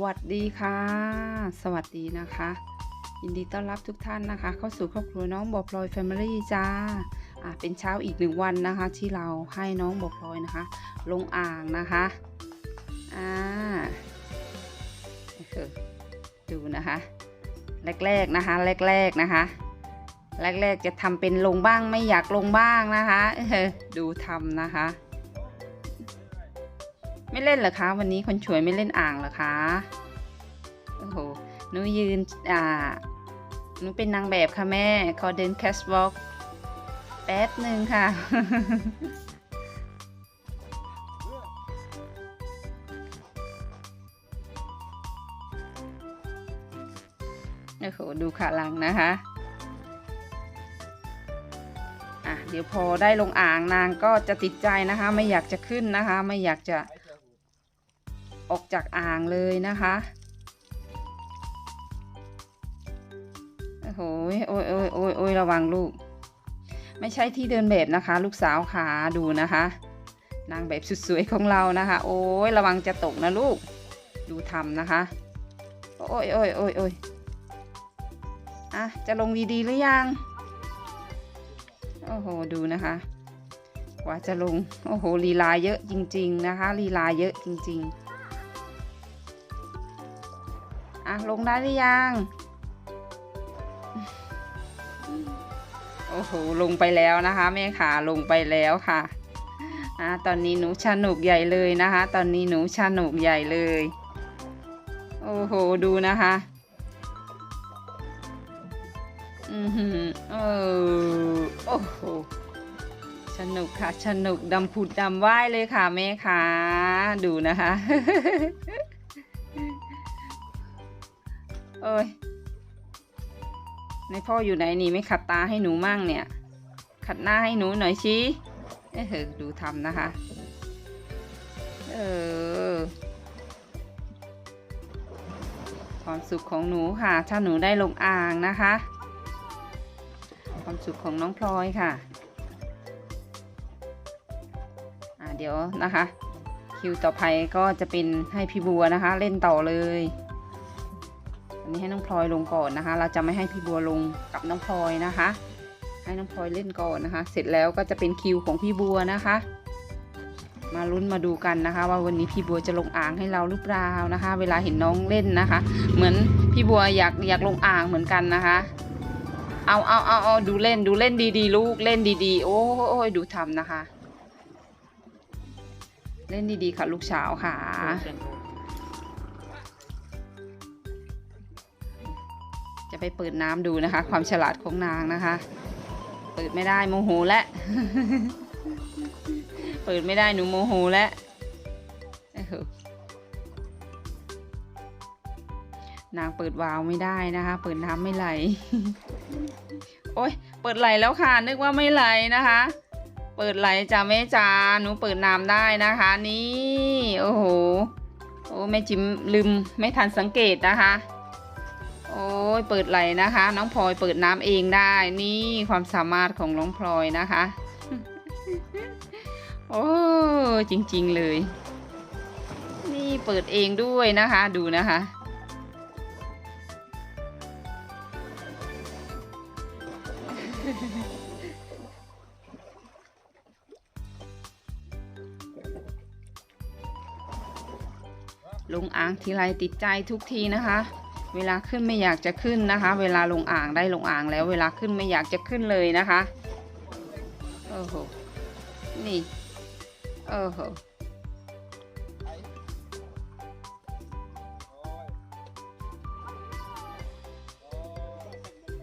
วัสดีค่ะ สวัสดีนะคะ ยินดีต้อนรับทุกท่านนะคะ เข้าสู่ครอบครัวน้องบอพลอยแฟมิลี่จ้าอะเป็นเช้าอีกหนึ่งวันนะคะ ที่เราให้น้องบอพลอยนะคะ ลงอ่างนะคะอ่าดูนะคะ แรกๆนะคะ แรกๆนะคะ แรกๆจะทำเป็นลงบ้างไม่อยากลงบ้างนะคะดูทำนะคะ ไม่เล่นเหรอคะวันนี้คนช่วยไม่เล่นอ่างเหรอคะโอ้โหหนูยืนอ่าหนูเป็นนางแบบค่ะแม่ขอเดินแคสวอล์กแป๊บหนึ่งค่ะโอ้โหดูขาหลังนะคะอะเดี๋ยวพอได้ลงอ่างนางก็จะติดใจนะคะ ไม่อยากจะขึ้นนะคะ ไม่อยากจะ ออกจากอ่างเลยนะคะ โอ้โหโอ้ยโอ้ยโอ้ยโอ้ยระวังลูก ไม่ใช่ที่เดินแบบนะคะ ลูกสาวขาดูนะคะ นางแบบสุดสวยของเรานะคะ โอ้ยระวังจะตกนะลูก ดูทำนะคะ โอ้ยโอ้ยโอ้ยโอ้ยอะ จะลงดีๆหรือยัง โอ้โห ดูนะคะ กว่าจะลง โอ้โห ลีลาเยอะจริง ๆ นะคะ ลีลาเยอะจริง ๆ อะลงได้หรือยัง โอ้โหลงไปแล้วนะคะแม่ขาลงไปแล้วค่ะอะตอนนี้หนูชานุกใหญ่เลยนะคะ ตอนนี้หนูชานุกใหญ่เลย โอ้โหดูนะคะอือหือเออโอ้โหสนุกค่ะสนุกดำผุดดำว่ายเลยค่ะแม่ค่ะดูนะคะ เอ้ยในพ่ออยู่ไหนนี่ไม่ขัดตาให้หนูมั่งเนี่ย ขัดหน้าให้หนูหน่อยชี้เอ้อดูทำนะคะ เออ ความสุขของหนูค่ะ ถ้าหนูได้ลงอ่างนะคะ ความสุขของน้องพลอยค่ะ อ่าเดี๋ยวนะคะ คิวต่อไปก็จะเป็นให้พี่บัวนะคะ เล่นต่อเลย อันนี้ให้น้องพลอยลงก่อนนะคะ เราจะไม่ให้พี่บัวลงกับน้องพลอยนะคะ ให้น้องพลอยเล่นก่อนนะคะ เสร็จแล้วก็จะเป็นคิวของพี่บัวนะคะ มาลุ้นมาดูกันนะคะ ว่าวันนี้พี่บัวจะลงอ่างให้เราหรือเปล่านะคะ เวลาเห็นน้องเล่นนะคะ เหมือนพี่บัวอยากอยากลงอ่างเหมือนกันนะคะเอาเอาเอาเอาดูเล่นดูเล่นดีๆ ลูกเล่นดีๆ โอ้ยดูทำนะคะ เล่นดีๆค่ะลูกสาวค่ะ จะไปเปิดน้ำดูนะคะ ความฉลาดของนางนะคะ เปิดไม่ได้โมโหและ เปิดไม่ได้หนูโมโหและเอ้อนางเปิดวาล์วไม่ได้นะคะ เปิดน้ำไม่ไหล โอ้ยเปิดไหลแล้วค่ะ นึกว่าไม่ไหลนะคะ เปิดไหลจ้าแม่จ้าหนูเปิดน้ำได้นะคะ นี่ โอ้โห โอ้แม่จิมลืมไม่ทันสังเกตนะคะ โอ้ยเปิดไหลนะคะ น้องพลอยเปิดน้ำเองได้ นี่ความสามารถของน้องพลอยนะคะ โอ้จริงๆเลย นี่เปิดเองด้วยนะคะ ดูนะคะลงอ่างทีไรติดใจทุกทีนะคะ เวลาขึ้นไม่อยากจะขึ้นนะคะ เวลาลงอ่างได้ลงอ่างแล้ว เวลาขึ้นไม่อยากจะขึ้นเลยนะคะโอ้โหนี่โอ้โห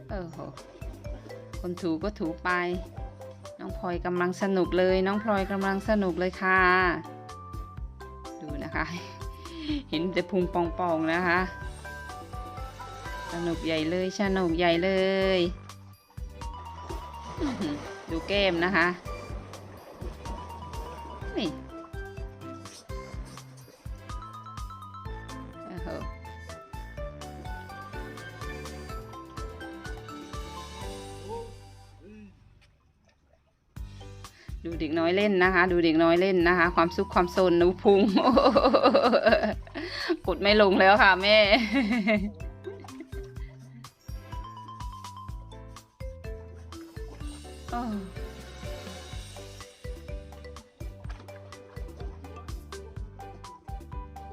โอ้โหคนถูก็ถูไป น้องพลอยกำลังสนุกเลย น้องพลอยกำลังสนุกเลยค่ะ ดูนะคะ เห็นแต่พุงปองๆนะคะ สนุกใหญ่เลยสนุกใหญ่เลย ดูแก้มนะคะ นี่ดูเด็กน้อยเล่นนะคะ ดูเด็กน้อยเล่นนะคะ ความสุขความโซนหนูพุงกดไม่ลงแล้วค่ะแม่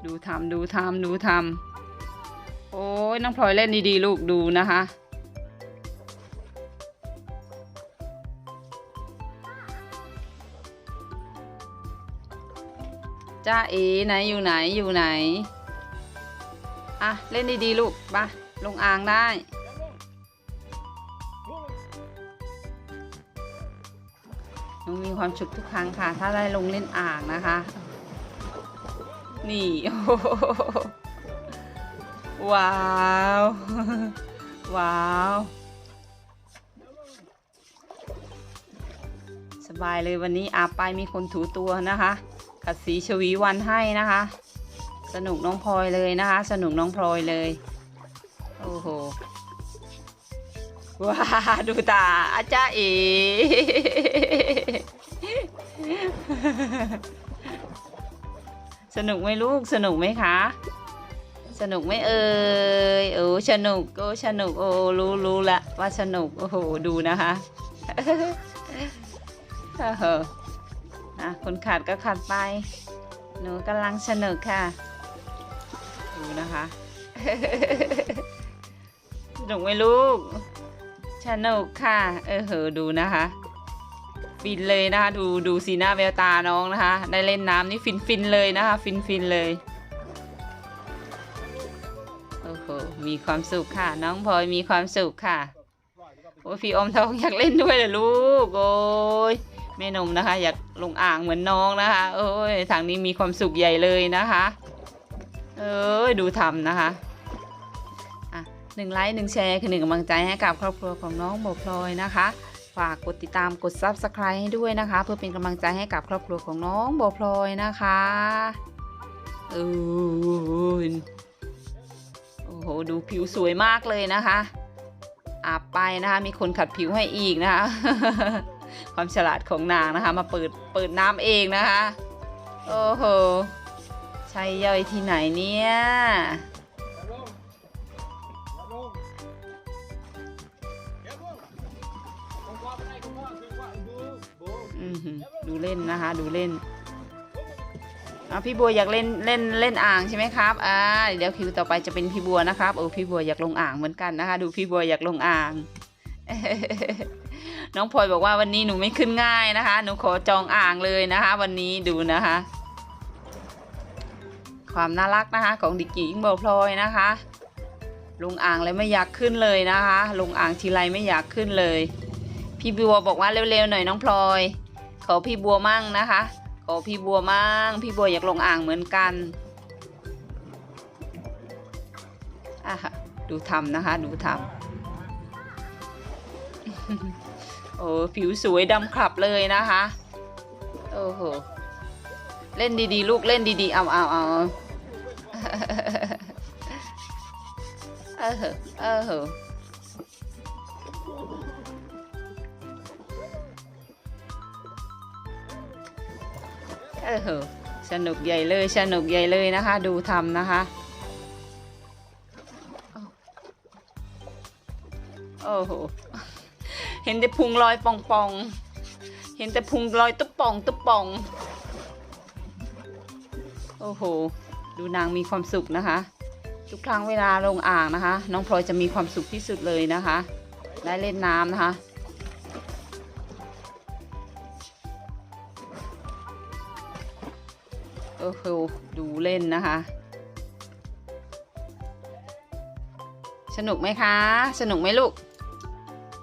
ดูทำดูทำดูทำโอ้ยน้องพลอยเล่นดีๆลูกดูนะคะจ้าเอ๋ไหนอยู่ไหนอยู่ไหนอะเล่นดีๆลูกปะลงอ่างได้หนูมีความสุขทุกครั้งค่ะ ถ้าได้ลงเล่นอ่างนะคะ นี่ว้าว ว้าว สบายเลยวันนี้อาไปมีคนถูตัวนะคะขัดสีชวีวันให้นะคะ สนุกน้องพลอยเลยนะคะ สนุกน้องพลอยเลย โอ้โห ว้าดูตาอาจารย์เอ สนุกไหมลูกสนุกไหมคะ สนุกไหมเอ่ยโอ้สนุกโอ้สนุกโอ้รู้รู้ละว่าสนุกโอ้โหดูนะคะเออนะคนขาดก็ขาดไป หนูกำลังสนุกค่ะ ดูนะคะสนุกไหมลูกสนุกค่ะ เออเหอดูนะคะ ฟินเลยนะคะ ดูดูสีหน้าแววตาน้องนะคะ ได้เล่นน้ำนี่ฟินฟินเลยนะคะ ฟินฟินเลยโอ้โหมีความสุขค่ะ น้องพลอยมีความสุขค่ะโอ้พี่อมทองอยากเล่นด้วยเหรอลูกโอ้ยแม่นมนะคะ อยากลงอ่างเหมือนน้องนะคะ โอ้ยทางนี้มีความสุขใหญ่เลยนะคะ เอ้ยดูทำนะคะอะหนึ่งไลค์หนึ่งแชร์คือหนึ่งกำลังใจให้กับครอบครัวของน้องโบพลอยนะคะ ฝากกดติดตามกด Subscribe ให้ด้วยนะคะ เพื่อเป็นกำลังใจให้กับครอบครัวของน้องโบพลอยนะคะเออโอ้โห ดูผิวสวยมากเลยนะคะอาบไปนะคะ มีคนขัดผิวให้อีกนะคะ ความฉลาดของนางนะคะ มาเปิดเปิดน้ำเองนะคะ โอ้โหใช่ย่อยที่ไหนเนี่ย ดูเล่นนะคะ ดูเล่นอะพี่บัวอยากเล่นเล่นเล่นอ่างใช่ไหมครับอ่าเดี๋ยวคิวต่อไปจะเป็นพี่บัวนะครับโอ้พี่บัวอยากลงอ่างเหมือนกันนะคะ ดูพี่บัวอยากลงอ่าง น้องพลอยบอกว่าวันนี้หนูไม่ขึ้นง่ายนะคะ หนูขอจองอ่างเลยนะคะ วันนี้ดูนะคะ ความน่ารักนะคะ ของดิกกี้อิงโบพลอยนะคะ ลงอ่างเลยไม่อยากขึ้นเลยนะคะ ลงอ่างทีไรไม่อยากขึ้นเลย พี่บัวบอกว่าเร็วๆหน่อยน้องพลอย ขอพี่บัวมั่งนะคะ ขอพี่บัวมั่ง พี่บัวอยากลงอ่างเหมือนกันอะค่ะดูทำนะคะ ดูทำโอ้ผิวสวยดำคลับเลยนะคะ โอ้โห เล่นดีๆ ลูกเล่นดีๆ เอาเอาเอาเออเออ เอออเหสนุกใหญ่เลยสนุกใหญ่เลยนะคะ ดูทำนะคะ โอ้โห เห็นแต่พุงลอยปองปอง เห็นแต่พุงลอยตุ๊บปองตุ๊บปอง โอ้โห ดูนางมีความสุขนะคะ ทุกครั้งเวลาลงอ่างนะคะ น้องพลอยจะมีความสุขที่สุดเลยนะคะ ได้เล่นน้ำนะคะ โอ้โหดูเล่นนะคะ สนุกไหมคะ สนุกไหมลูก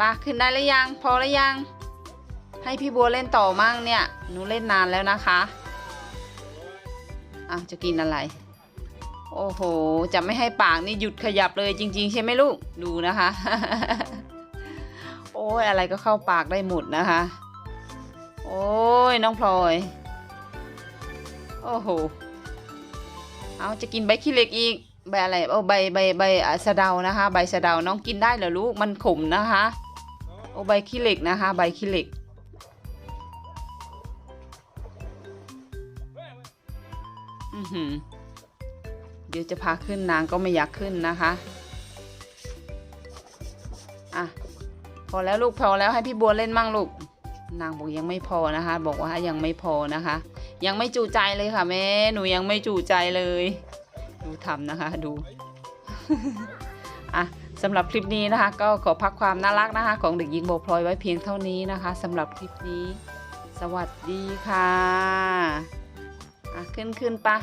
ปะขึ้นได้หรือยัง พอหรือยัง ให้พี่บัวเล่นต่อมั่งเนี่ยหนูเล่นนานแล้วนะคะอะจะกินอะไร โอ้โห จะไม่ให้ปากนี่หยุดขยับเลยจริง ๆ ใช่ไหมลูก ดูนะคะ โอ้ยอะไรก็เข้าปากได้หมดนะคะ โอ้ยน้องพลอย โอ้โห เอาจะกินใบขี้เหล็กอีก ใบอะไร โอ้ใบใบใบอะสะเดานะคะ ใบสะเดา น้องกินได้เหรอลูก มันขมนะคะ โอ้ใบขี้เหล็กนะคะ ใบขี้เหล็ก อือหือ เดี๋ยวจะพาขึ้นนางก็ไม่อยากขึ้นนะคะอะพอแล้วลูกพอแล้วให้พี่บัวเล่นมั่งลูก นางบอกยังไม่พอนะคะ บอกว่ายังไม่พอนะคะ ยังไม่จูใจเลยค่ะแม่หนูยังไม่จูใจเลย ดูทำนะคะดูอะสำหรับคลิปนี้นะคะ ก็ขอพักความน่ารักนะคะ ของเด็กหญิงโบพลอยไว้เพียงเท่านี้นะคะสำหรับคลิปนี้ สวัสดีค่ะอะขึ้นขึ้นปะ